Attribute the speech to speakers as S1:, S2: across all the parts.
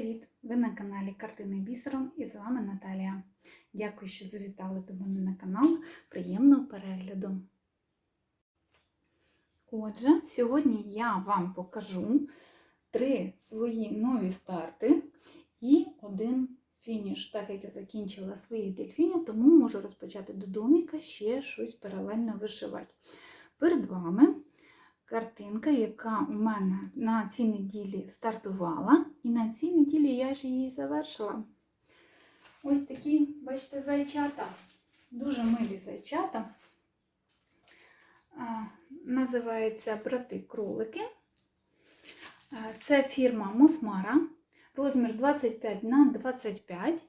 S1: привіт! Ви на каналі Картини бісером і з вами Наталія. Дякую, що завітали до мене на канал. Приємного перегляду! Отже, сьогодні я вам покажу три свої нові старти і один фініш. Так як я закінчила своїх дельфінів, тому можу розпочати до доміка ще щось паралельно вишивати. Перед вами картинка, яка у мене на цій неділі стартувала, і на цій неділі я ж її завершила. Ось такі, бачите, зайчата. Дуже милі зайчата. Називається брати-кролики. Це фірма Мосмара. Розмір 25 на 25,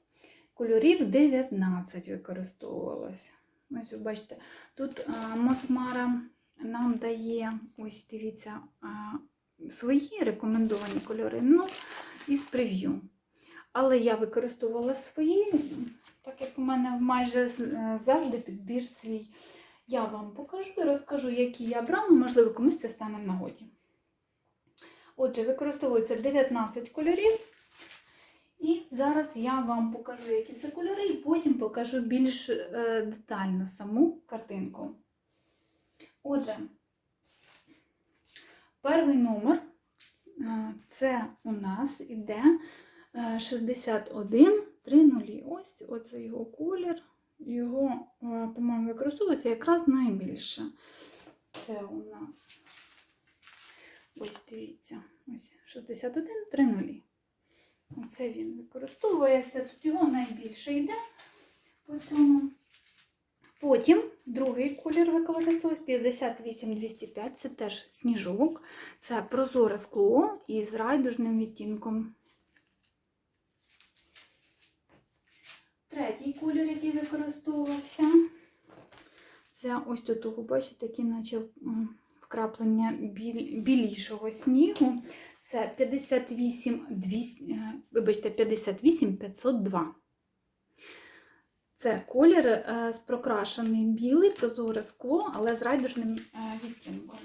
S1: кольорів 19 використовувалося. Ось ви бачите, тут а, Мосмара нам дає, ось дивіться, свої рекомендовані кольори, ну, із прев'ю. Але я використовувала свої, так як у мене майже е, завжди підбір свій. Я вам покажу і розкажу, які я брала, можливо, комусь це стане в нагоді. Отже, використовується 19 кольорів. І зараз я вам покажу, які це кольори, і потім покажу більш е, детально саму картинку. Отже, перший номер е, це у нас іде е, 61 3 Ось оце його колір. Його, е, по-моєму, використовується якраз найбільше. Це у нас ось дивіться, ось 61 3 Оце він використовується. Тут його найбільше йде по цьому. Потім другий колір використовується 58205, це теж сніжок, це прозоре скло із райдужним відтінком. Третій колір, який використовувався, це ось тут, ви бачите, такі наче вкраплення біль- білішого снігу. Це 58, 200, е, вибачте, 58 502. Це колір е, з прокрашений білий, прозоре скло, але з райдужним е, відтінком.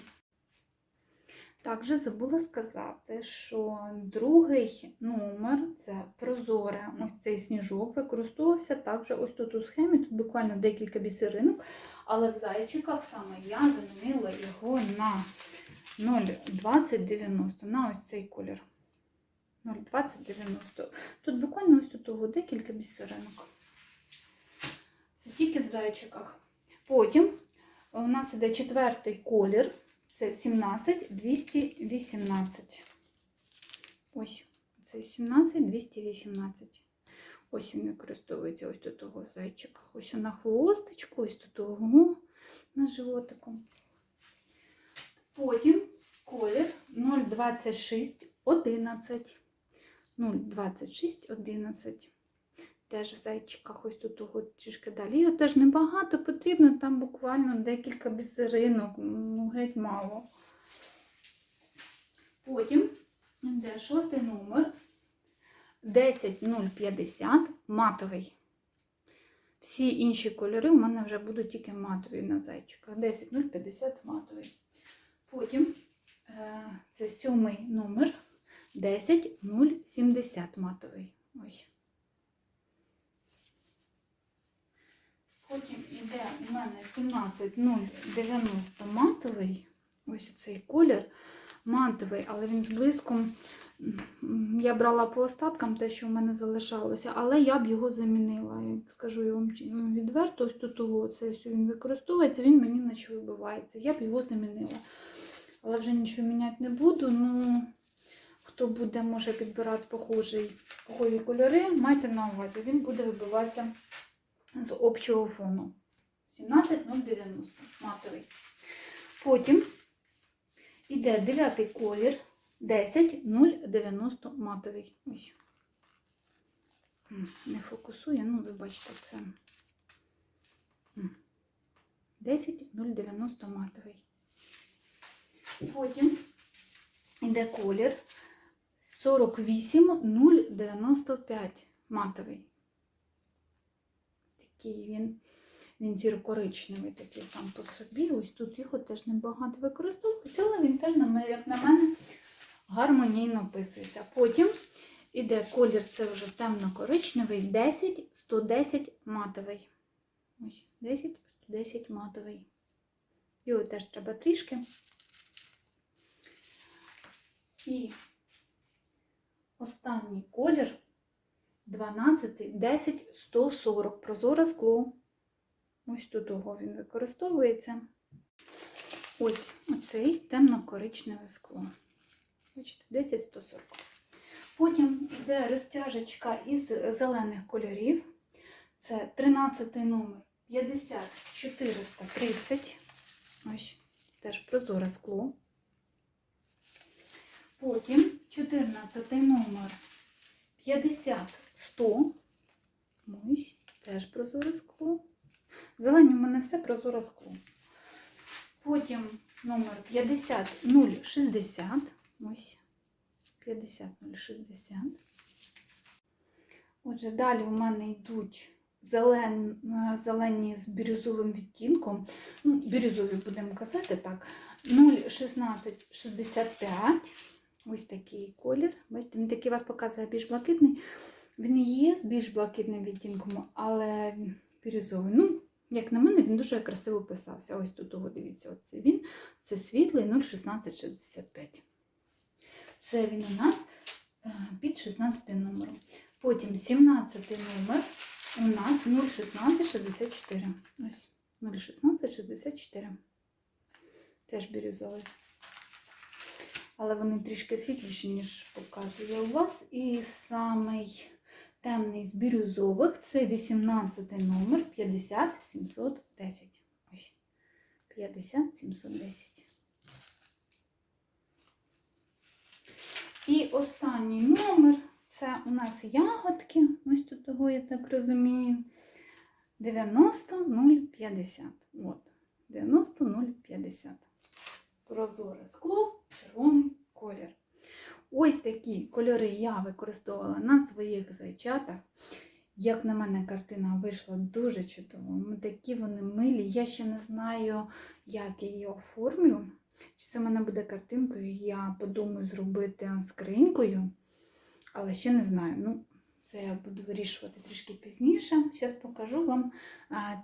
S1: Також забула сказати, що другий номер це прозоре, ось цей сніжок, використовувався також ось тут у схемі, тут буквально декілька бісеринок, але в зайчиках саме я замінила його на 0,2090, на ось цей колір. 0,2090. Тут буквально ось тут декілька бісеринок. Це тільки в зайчиках. Потім у нас іде четвертий колір. Це 17 218. Ось це 17 218. Ось він використовується ось до того зайчиках. Ось на хвостичку, ось до того на животику. Потім колір 026 11. 026 11. Теж в зайчиках ось тут трішки далі. Його теж небагато потрібно, там буквально декілька бісеринок, ну геть мало. Потім йде шостий номер 10050 матовий. Всі інші кольори у мене вже будуть тільки матові на зайчиках. 10050 матовий. Потім е, це сьомий номер 10070 матовий. Ось. Потім йде у мене 17090 матовий. Ось цей колір матовий, але він з. Я брала по остаткам те, що в мене залишалося, але я б його замінила. Як скажу я вам відверто, ось тут того, це ось він використовується, він мені наче вибивається. Я б його замінила. Але вже нічого міняти не буду. Ну, хто буде, може підбирати похожий, похожі кольори, майте на увазі, він буде вибиватися з общого фону. 17090 матовий. Потім іде дев'ятий колір 10090 матовий. Ось. Не фокусує, ну ви бачите це. 10090 матовий. Потім іде колір 48095 матовий такий він, він зіркоричневий такий сам по собі. Ось тут його теж небагато використовується, але він теж, як на мене, гармонійно описується. Потім Іде колір, це вже темно-коричневий, 10, 110 матовий. Ось 10, 110 матовий. Його теж треба трішки. І останній колір 12, 10, 140. Прозоре скло. Ось тут того він використовується. Ось оцей темно-коричневе скло. Бачите, 10, 140. Потім йде розтяжечка із зелених кольорів. Це 13 номер 50 430. Ось теж прозоре скло. Потім 14 номер 50 100. Ось теж прозоре скло. Зелені в мене все прозоре скло. Потім номер 50 060. Ось 50 060. Отже, далі у мене йдуть зелен, е, зелені з бірюзовим відтінком. Ну, бірюзові будемо казати так. 0,1665. Ось такий колір. Бачите, він такий вас показує більш блакитний. Він є з більш блакитним відтінком, але бірюзовий. Ну, як на мене, він дуже красиво писався. Ось тут його дивіться, оце він. Це світлий 0,1665. Це він у нас е, під 16 номером. Потім 17 номер у нас 0,1664. Ось 0,1664. Теж бірюзовий. Але вони трішки світліші, ніж показує у вас. І самий темний з бірюзових це 18 номер 50710. Ось 50710. І останній номер це у нас ягодки. Ось тут того, я так розумію. 90-050. От, 90-050. Прозоре скло, червоний колір. Ось такі кольори я використовувала на своїх зайчатах. Як на мене, картина вийшла дуже чудово. Такі вони милі. Я ще не знаю, як я її оформлю. Чи це в мене буде картинкою, я подумаю зробити скринькою, але ще не знаю. Ну, це я буду вирішувати трішки пізніше. Зараз покажу вам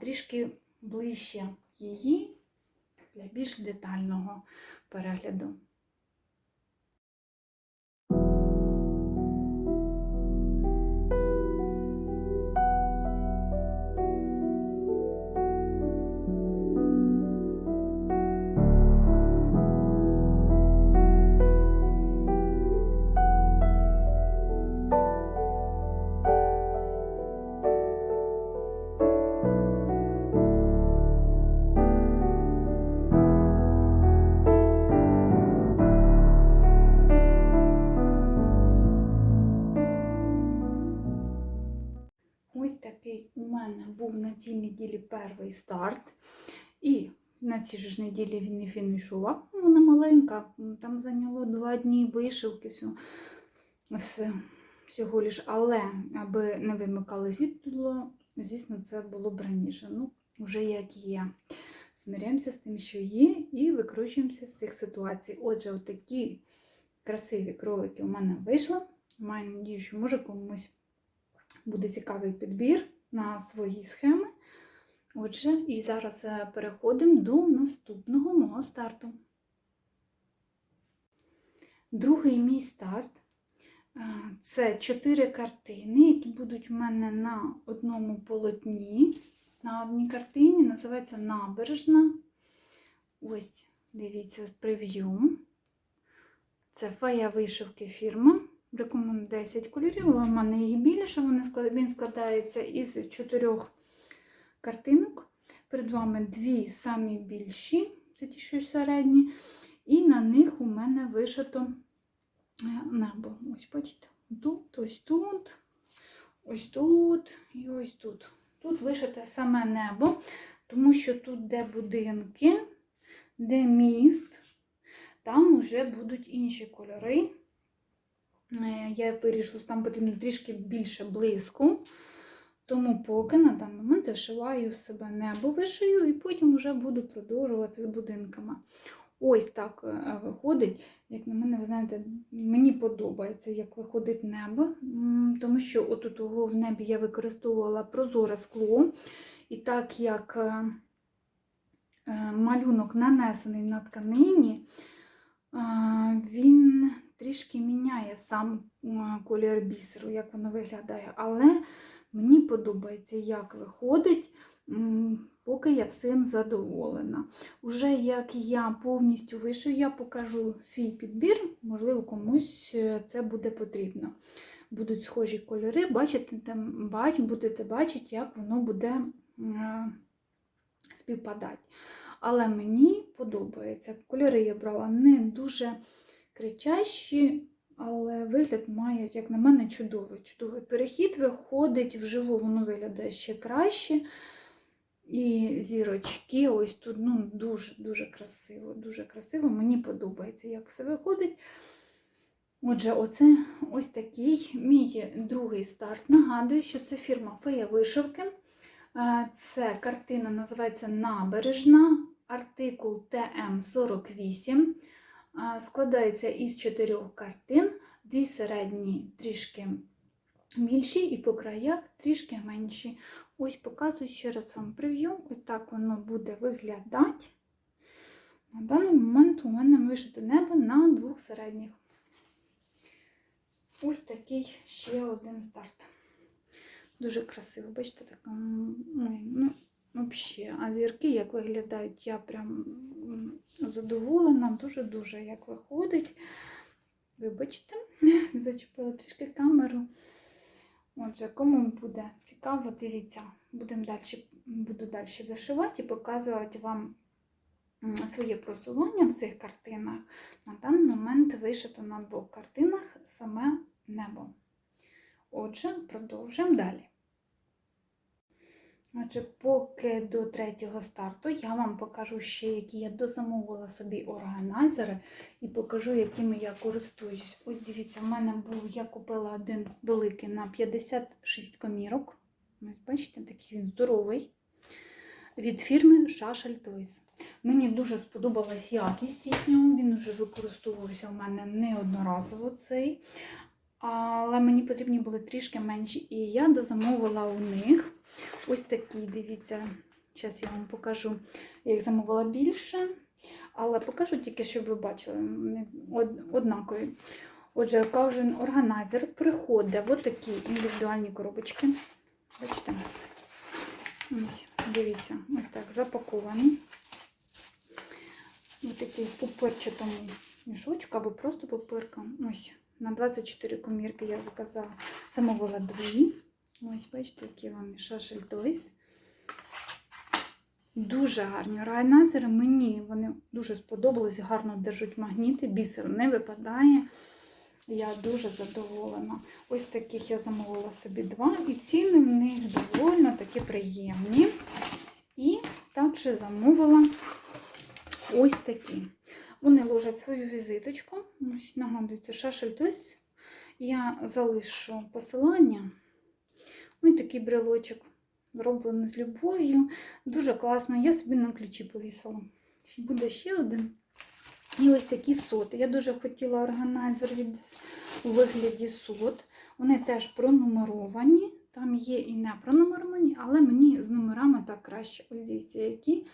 S1: трішки ближче її для більш детального перегляду. Цій неділі перший старт. І на цій ж неділі він і фінішував. Ну, Вона маленька, там зайняло два дні вишивки, все, все всього лиш. Але аби не вимикали світло, звісно, це було б раніше. Ну, вже як є. Смиряємося з тим, що є, і викручуємося з цих ситуацій. Отже, отакі красиві кролики у мене вийшли. Маю надію, що може комусь буде цікавий підбір на свої схеми. Отже, і зараз е, переходимо до наступного мого старту. Другий мій старт е, це чотири картини, які будуть в мене на одному полотні. На одній картині називається Набережна. Ось, дивіться, прев'ю. Це фея вишивки фірма. Рекомендую 10 кольорів, але в мене їх більше. Він складається із чотирьох картинок. Перед вами дві самі більші, це ті, що середні. І на них у мене вишито е, небо. Ось бачите, тут, ось тут, ось тут і ось тут. Тут вишите саме небо, тому що тут, де будинки, де міст, там вже будуть інші кольори. Е, Я вирішила, що там потрібно трішки більше блиску. Тому поки на даний момент вишиваю в себе небо вишию і потім вже буду продовжувати з будинками. Ось так е, виходить. Як на мене, ви знаєте, мені подобається, як виходить небо, тому що от у того в небі я використовувала прозоре скло. І так як е, малюнок нанесений на тканині, він трішки міняє сам е, колір бісеру, як воно виглядає. Але мені подобається, як виходить, поки я всім задоволена. Уже як я повністю вишу, я покажу свій підбір, можливо, комусь е, це буде потрібно. Будуть схожі кольори, бачите, бач, будете бачити, як воно буде співпадати. Але мені подобається. Кольори я брала не дуже кричащі, але вигляд має, як на мене, чудовий. Чудовий перехід виходить вживу, воно виглядає ще краще. І зірочки, ось тут ну, дуже-дуже красиво, дуже красиво. Мені подобається, як все виходить. Отже, оце ось такий мій другий старт. Нагадую, що це фірма Фея Вишивки. Е, Це картина називається Набережна, артикул ТМ48. Складається із чотирьох картин, дві середні трішки більші і по краях трішки менші. Ось показую ще раз вам прев'ю. Ось так воно буде виглядати. На даний момент у мене вишите небо на двох середніх. Ось такий ще один старт. Дуже красиво, бачите, така. ну, взагалі. А зірки, як виглядають, я прям задоволена, дуже-дуже як виходить. Вибачте, зачепила трішки камеру. Отже, кому буде цікаво, дивіться, будемо далі, буду далі вишивати і показувати вам своє просування в цих картинах. На даний момент вишито на двох картинах саме небо. Отже, продовжуємо далі. Отже, поки до третього старту я вам покажу ще, які я дозамовила собі органайзери і покажу, якими я користуюсь. Ось дивіться, в мене був, я купила один великий на 56 комірок. Ось бачите, такий він здоровий. Від фірми Шашель Toys. Мені дуже сподобалась якість їхнього, він вже використовувався у мене неодноразово цей. Але мені потрібні були трішки менші. І я дозамовила у них ось такі, дивіться, зараз я вам покажу. Я їх замовила більше, але покажу тільки, щоб ви бачили, вони однакові. Отже, кожен органайзер приходить в такі індивідуальні коробочки. Бачите? Ось, дивіться, ось так запаковані. Ось такий пупирчатому мішочку або просто пупирка. Ось на 24 комірки я заказала, замовила дві. Ось, бачите, які вони шашель Toys. Дуже гарні органайзери. Мені вони дуже сподобались, гарно держать магніти, бісер не випадає. Я дуже задоволена. Ось таких я замовила собі два, і ціни в них доволі такі приємні. І також замовила ось такі. Вони ложать свою візиточку. Ось, нагадується, шашель Toys. Я залишу посилання. Ось такий брелочок, зроблений з любов'ю. Дуже класно. Я собі на ключі повісила. Буде ще один. І ось такі соти. Я дуже хотіла органайзер від у вигляді сот. Вони теж пронумеровані. Там є і не пронумеровані, але мені з номерами так краще. Ось дивіться, які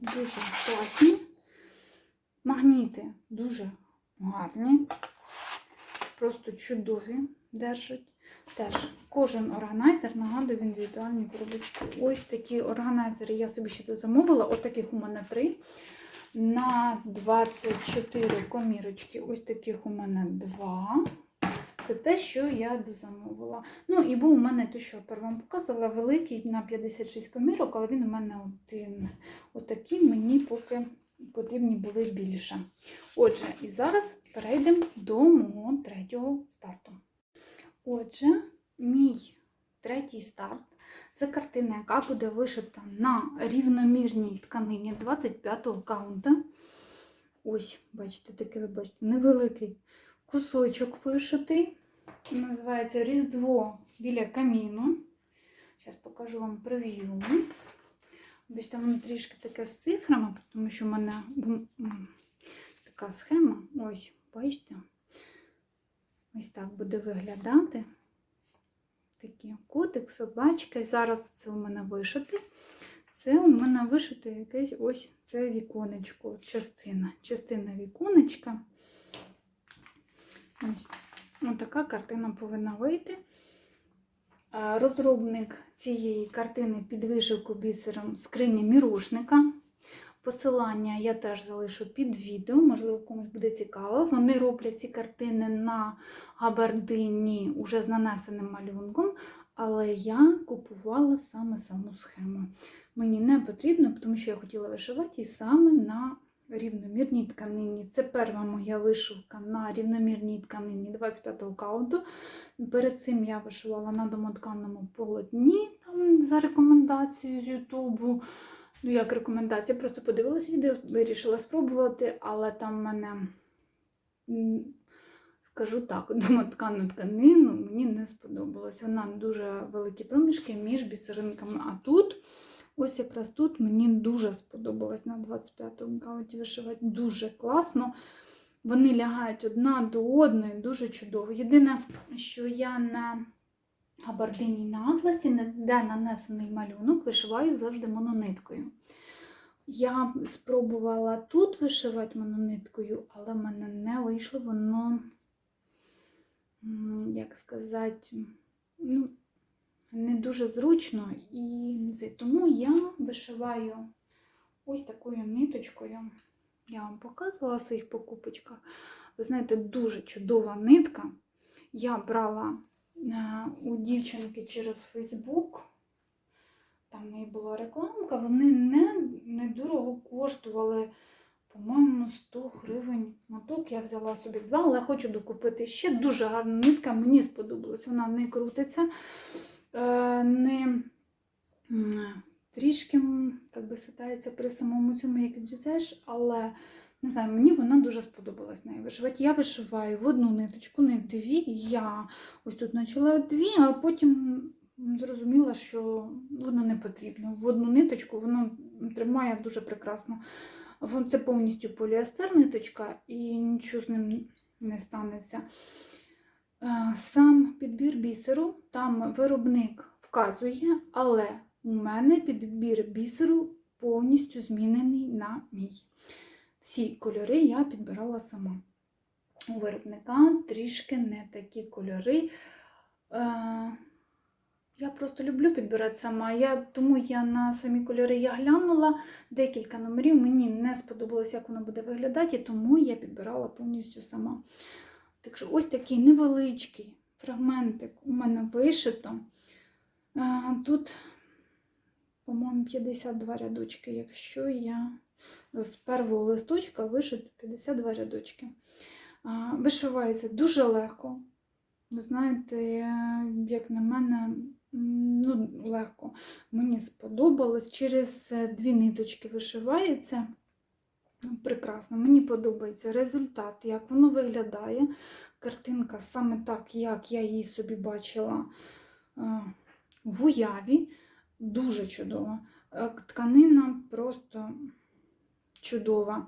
S1: дуже класні. Магніти дуже гарні, просто чудові держать. Теж кожен органайзер нагадує в індивідуальні коробочки. Ось такі органайзери я собі ще дозамовила. Ось таких у мене три. На 24 комірочки. Ось таких у мене два. Це те, що я дозамовила. Ну, і був у мене те, що я вам показувала, великий на 56 комірок, але він у мене один. Отакі мені поки потрібні були більше. Отже, і зараз перейдемо до мого третього старту. Отже, мій третій старт це картина, яка буде вишита на рівномірній тканині 25-го каунта. Ось, бачите, такий ви бачите, невеликий кусочок вишитий. Називається Різдво біля каміну. Зараз покажу вам прев'ю. Бачите, воно трішки таке з цифрами, тому що в мене така схема. Ось, бачите? Ось так буде виглядати. Такий котик, собачка. І зараз це у мене вишити. Це у мене вишите якесь ось це віконечко, частина. Частина віконечка. Ось, ось така картина повинна вийти. Розробник цієї картини під вишивку бісером скриня мірошника. Посилання я теж залишу під відео, можливо, комусь буде цікаво. Вони роблять ці картини на габардині уже з нанесеним малюнком, але я купувала саме саму схему. Мені не потрібно, тому що я хотіла вишивати її саме на рівномірній тканині. Це перша моя вишивка на рівномірній тканині 25-го каунту. Перед цим я вишивала на домотканому полотні там, за рекомендацією з Ютубу. Ну, як рекомендація, просто подивилась відео, вирішила спробувати, але там в мене, скажу так, домоткану тканину мені не сподобалось. Вона дуже великі проміжки між бісеринками. А тут, ось якраз тут мені дуже сподобалось на 25-му кауті вишивати. Дуже класно. Вони лягають одна до одної, дуже чудово. Єдине, що я на габардині на атласі, де нанесений малюнок, вишиваю завжди монониткою. Я спробувала тут вишивати монониткою, але в мене не вийшло воно, як сказати, ну, не дуже зручно. І тому я вишиваю ось такою ниточкою. Я вам показувала в своїх покупочках. Ви знаєте, дуже чудова нитка. Я брала у дівчинки через Фейсбук. Там в неї була рекламка, вони не, не дорого коштували, по-моєму, 100 гривень моток. Я взяла собі два, але хочу докупити ще дуже гарна нитка, мені сподобалась. Вона не крутиться, е, не трішки як би ситається при самому цьому, як віджитеш, але не знаю, мені вона дуже сподобалась нею вишивати. Я вишиваю в одну ниточку, не в дві. Я ось тут почала дві, а потім зрозуміла, що воно не потрібно. В одну ниточку воно тримає дуже прекрасно. Це повністю поліестер ниточка і нічого з ним не станеться. Е, Сам підбір бісеру, там виробник вказує, але у мене підбір бісеру повністю змінений на мій. Всі кольори я підбирала сама. У виробника трішки не такі кольори. Е, я просто люблю підбирати сама. Я, тому я на самі кольори я глянула декілька номерів. Мені не сподобалось, як воно буде виглядати, тому я підбирала повністю сама. Так що ось такий невеличкий фрагментик у мене вишито. Е, Тут, по-моєму, 52 рядочки, якщо я з першого листочка вишито 52 рядочки. Вишивається дуже легко. Ви знаєте, як на мене, ну, легко. Мені сподобалось. Через е, дві ниточки вишивається. Прекрасно, мені подобається результат, як воно виглядає. Картинка саме так, як я її собі бачила е, в уяві. Дуже чудова. Е, Тканина просто чудова.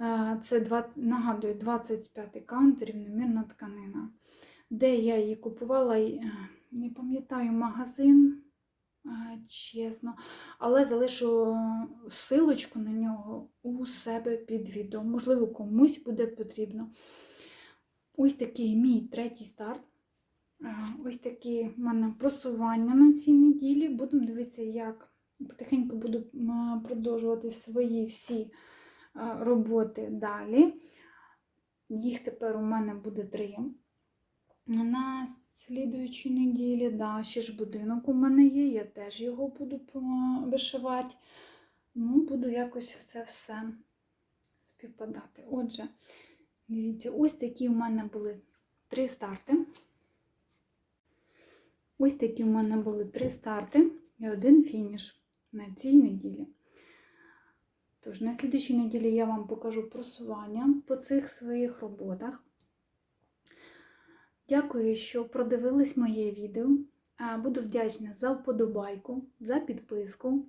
S1: Е, Це 20, нагадую, 25 каунт, рівномірна тканина. Де я її купувала, е, не пам'ятаю магазин, е, чесно, але залишу силочку на нього у себе під відео. Можливо, комусь буде потрібно. Ось такий мій третій старт. Ось такі в мене просування на цій неділі. Будемо дивитися, як потихеньку буду продовжувати свої всі роботи далі. Їх тепер у мене буде три. На слідуючій неділі, да, ще ж будинок у мене є, я теж його буду вишивати. Ну, буду якось це все співпадати. Отже, дивіться, ось такі у мене були три старти. Ось такі у мене були три старти і один фініш на цій неділі. Тож, на слідчій неділі я вам покажу просування по цих своїх роботах. Дякую, що продивились моє відео. Буду вдячна за вподобайку, за підписку,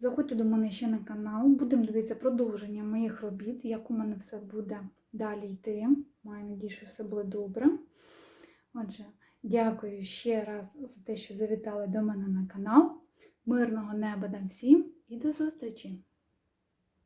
S1: Заходьте до мене ще на канал, будемо дивитися продовження моїх робіт, як у мене все буде далі йти. Маю надію, що все буде добре. Отже, дякую ще раз за те, що завітали до мене на канал. Мирного неба нам всім і до зустрічі!